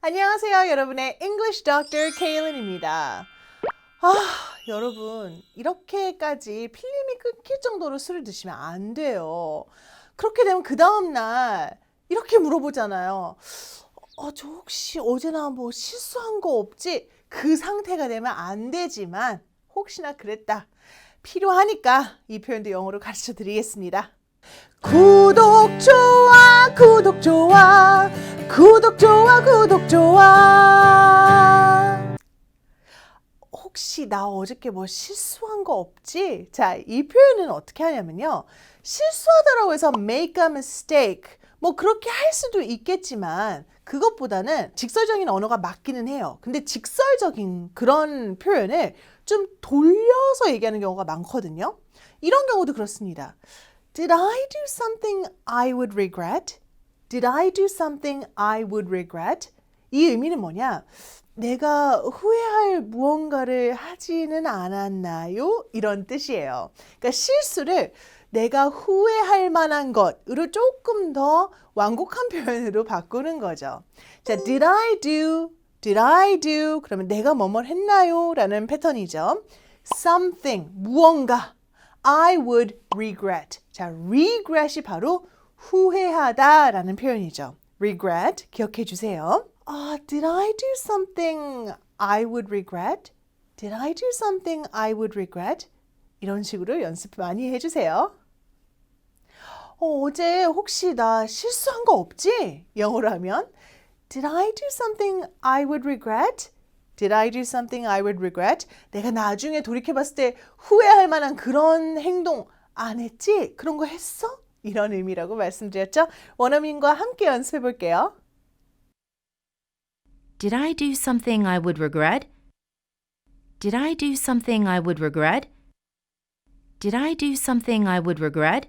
안녕하세요, 여러분의 English Doctor 케일린입니다. 아, 여러분, 이렇게까지 필름이 끊길 정도로 술을 드시면 안 돼요. 그렇게 되면 그 다음날 이렇게 물어보잖아요. 어, 저 혹시 어제나 뭐 실수한 거 없지? 그 상태가 되면 안 되지만, 혹시나 그랬다. 필요하니까 이 표현도 영어로 가르쳐 드리겠습니다. 구독, 좋아, 구독, 좋아, 구독, 좋아, 구독, 좋아. 혹시 나 어저께 뭐 실수한 거 없지? 자, 이 표현은 어떻게 하냐면요. 실수하다라고 해서 make a mistake. 뭐 그렇게 할 수도 있겠지만 그것보다는 직설적인 언어가 맞기는 해요. 근데 직설적인 그런 표현을 좀 돌려서 얘기하는 경우가 많거든요. 이런 경우도 그렇습니다. Did I do something I would regret? Did I do something I would regret? 이 의미는 뭐냐? 내가 후회할 무언가를 하지는 않았나요? 이런 뜻이에요. 그러니까 실수를 내가 후회할 만한 것으로 조금 더 완곡한 표현으로 바꾸는 거죠. 자, did I do? Did I do? 그러면 내가 뭐뭐 했나요? 라는 패턴이죠. something, 무언가. I would regret. 자, regret이 바로 후회하다 라는 표현이죠. regret, 기억해 주세요. 아, did I do something I would regret? Did I do something I would regret? 이런 식으로 연습 많이 해주세요. 어, 어제 혹시 나 실수한 거 없지? 영어로 하면 Did I do something I would regret? Did I do something I would regret? 내가 나중에 돌이켜봤을 때 후회할 만한 그런 행동 안 했지? 그런 거 했어? 이런 의미라고 말씀드렸죠? 원어민과 함께 연습해 볼게요. Did I do something I would regret? Did I do something I would regret? Did I do something I would regret?